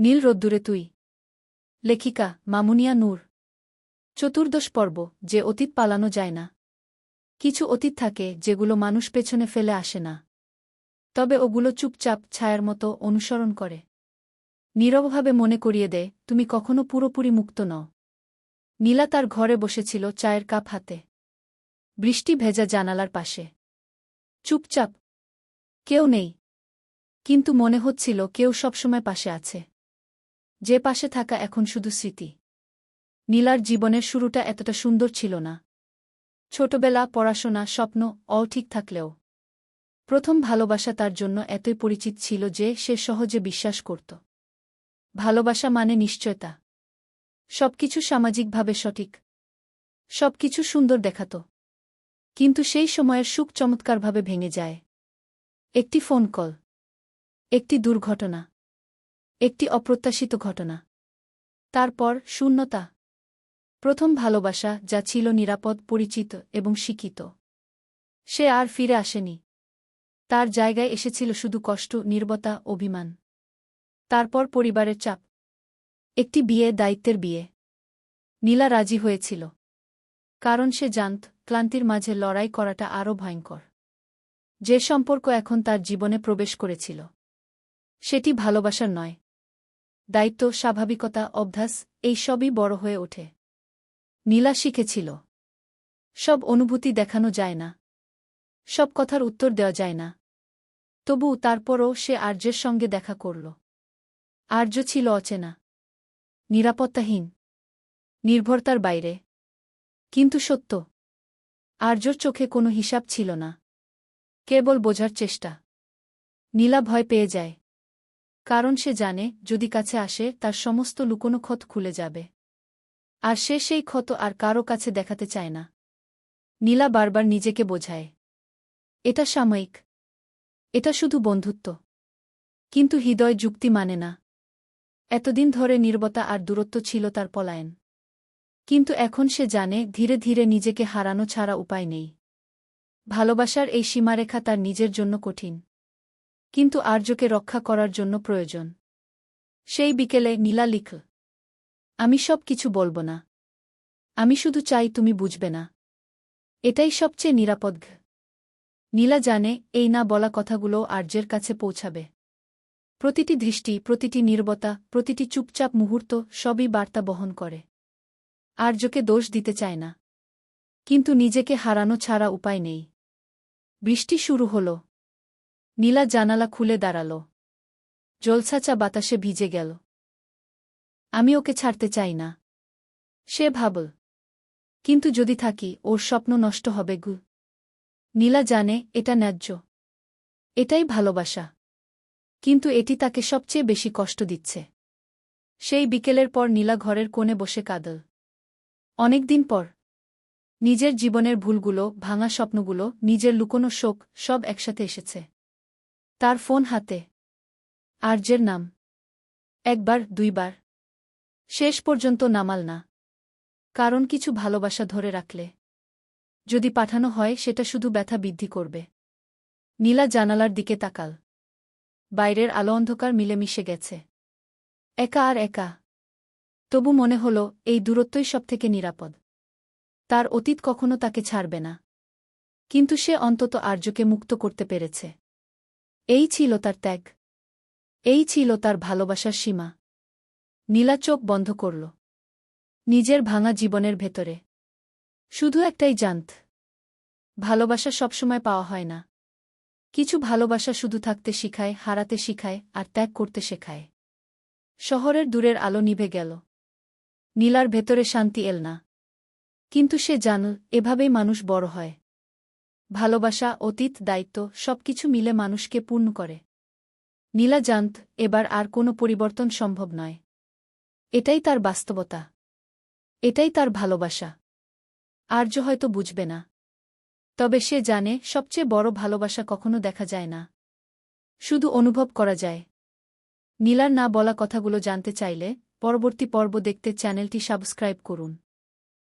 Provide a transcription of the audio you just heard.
নীল রোদ্দুরে তুই। লেখিকা, মামুনিয়া নূর। চতুর্দশ পর্ব, যে অতীত পালানো যায় না। কিছু অতীত থাকে যেগুলো মানুষ পেছনে ফেলে আসে না। তবে ওগুলো চুপচাপ ছায়ার মতো অনুসরণ করে। নীরবভাবে মনে করিয়ে দেয় তুমি কখনো পুরোপুরি মুক্ত নও। নীলা তার ঘরে বসেছিল চায়ের কাপ হাতে। বৃষ্টি ভেজা জানালার পাশে। চুপচাপ। কেউ নেই। কিন্তু মনে হচ্ছিল কেউ সবসময় পাশে আছে। যে পাশে থাকা এখন শুধু স্মৃতি। নীলার জীবনের শুরুটা এতটা সুন্দর ছিল না। ছোটবেলা, পড়াশোনা, স্বপ্ন অল ঠিক থাকলেও। প্রথম ভালোবাসা তার জন্য এতই পরিচিত ছিল যে সে সহজে বিশ্বাস করত। ভালোবাসা মানে নিশ্চয়তা। সবকিছু সামাজিকভাবে সঠিক। সবকিছু সুন্দর দেখাত। কিন্তু সেই সময়ের সুখ চমৎকারভাবে ভেঙে যায়। একটি ফোন কল। একটি দুর্ঘটনা। একটি অপ্রত্যাশিত ঘটনা। তারপর শূন্যতা। প্রথম ভালোবাসা যা ছিল নিরাপদ, পরিচিত এবং শিক্ষিত। সে আর ফিরে আসেনি। তার জায়গায় এসেছিল শুধু কষ্ট, নির্বতা, অভিমান। তারপর পরিবারের চাপ। একটি বিয়ে, দায়িত্বের বিয়ে। নীলা রাজি হয়েছিল। কারণ সে জানত, ক্লান্তির মাঝে লড়াই করাটা আরও ভয়ঙ্কর। যে সম্পর্ক এখন তার জীবনে প্রবেশ করেছিল। সেটি ভালোবাসার নয়। দায়িত্ব, স্বাভাবিকতা, অভ্যাস, এই সবই বড় হয়ে ওঠে। নীলা শিখেছিল। সব অনুভূতি দেখানো যায় না। সব কথার উত্তর দেওয়া যায় না। তবু তারপরও সে আর্যের সঙ্গে দেখা করল। আর্য ছিল অচেনা। নিরাপত্তাহীন। নির্ভরতার বাইরে। কিন্তু সত্য, আর্যর চোখে কোনো হিসাব ছিল না। কেবল বোঝার চেষ্টা। নীলা ভয় পেয়ে যায়। কারণ সে জানে, যদি কাছে আসে, তার সমস্ত লুকোনো ক্ষত খুলে যাবে। আর সে সেই ক্ষত আর কারও কাছে দেখাতে চায় না। নীলা বারবার নিজেকে বোঝায়। এটা সাময়িক। এটা শুধু বন্ধুত্ব। কিন্তু হৃদয় যুক্তি মানে না। এতদিন ধরে নির্বতা আর দূরত্ব ছিল তার পলায়ন। কিন্তু এখন সে জানে, ধীরে ধীরে নিজেকে হারানো ছাড়া উপায় নেই। ভালোবাসার এই সীমারেখা তার নিজের জন্য কঠিন। কিন্তু আর্যকে রক্ষা করার জন্য প্রয়োজন। সেই বিকেলে নীলা লিখ, আমি সব কিছু বলব না। আমি শুধু চাই তুমি বুঝবে না। এটাই সবচেয়ে নিরাপদ নীলা জানে এই না বলা কথাগুলো আর্যের কাছে পৌঁছাবে। প্রতিটি দৃষ্টি প্রতিটি নির্বতা, প্রতিটি চুপচাপ মুহূর্ত সবই বার্তা বহন করে। আর্যকে দোষ দিতে চায় না। কিন্তু নিজেকে হারানো ছাড়া উপায় নেই। বৃষ্টি শুরু হল। নীলা জানালা খুলে দাঁড়াল। জলসাচা বাতাসে ভিজে গেল। আমি ওকে ছাড়তে চাই না। সে ভাবল, কিন্তু যদি থাকি, ওর স্বপ্ন নষ্ট হবে গু। নীলা জানে, এটা ন্যায্য। এটাই ভালোবাসা। কিন্তু এটি তাকে সবচেয়ে বেশি কষ্ট দিচ্ছে। সেই বিকেলের পর নীলা ঘরের কোণে বসে কাঁদল। অনেকদিন পর। নিজের জীবনের ভুলগুলো, ভাঙা স্বপ্নগুলো, নিজের লুকোনো শোক, সব একসাথে এসেছে। তার ফোন হাতে। আর্যের নাম। একবার, দুইবার। শেষ পর্যন্ত নামাল না। কারণ কিছু ভালোবাসা ধরে রাখলে। যদি পাঠানো হয়, সেটা শুধু ব্যথা বৃদ্ধি করবে। নীলা জানালার দিকে তাকাল। বাইরের আলো অন্ধকার মিলেমিশে গেছে। একা আর একা। তবু মনে হল, এই দূরত্বই সবথেকে নিরাপদ। তার অতীত কখনো তাকে ছাড়বে না। কিন্তু সে অন্তত আর্যকে মুক্ত করতে পেরেছে। এই ছিল তার ত্যাগ। এই ছিল তার ভালোবাসার সীমা। নীলা চোখ বন্ধ করল। নিজের ভাঙা জীবনের ভেতরে। শুধু একটাই জানত। ভালোবাসা সবসময় পাওয়া হয় না। কিছু ভালোবাসা শুধু থাকতে শিখায়, হারাতে শিখায়, আর ত্যাগ করতে শেখায়। শহরের দূরের আলো নিভে গেল। নীলার ভেতরে শান্তি এল না। কিন্তু সে জানল, এভাবেই মানুষ বড় হয়। ভালোবাসা, অতীত, দায়িত্ব, সবকিছু মিলে মানুষকে পূর্ণ করে। নীলা জানত, এবার আর কোনো পরিবর্তন সম্ভব নয়। এটাই তার বাস্তবতা। এটাই তার ভালোবাসা। আর্য হয়তো বুঝবে না। তবে সে জানে, সবচেয়ে বড় ভালোবাসা কখনো দেখা যায় না। শুধু অনুভব করা যায়। নীলার না বলা কথাগুলো জানতে চাইলে, পরবর্তী পর্ব দেখতে চ্যানেলটি সাবস্ক্রাইব করুন।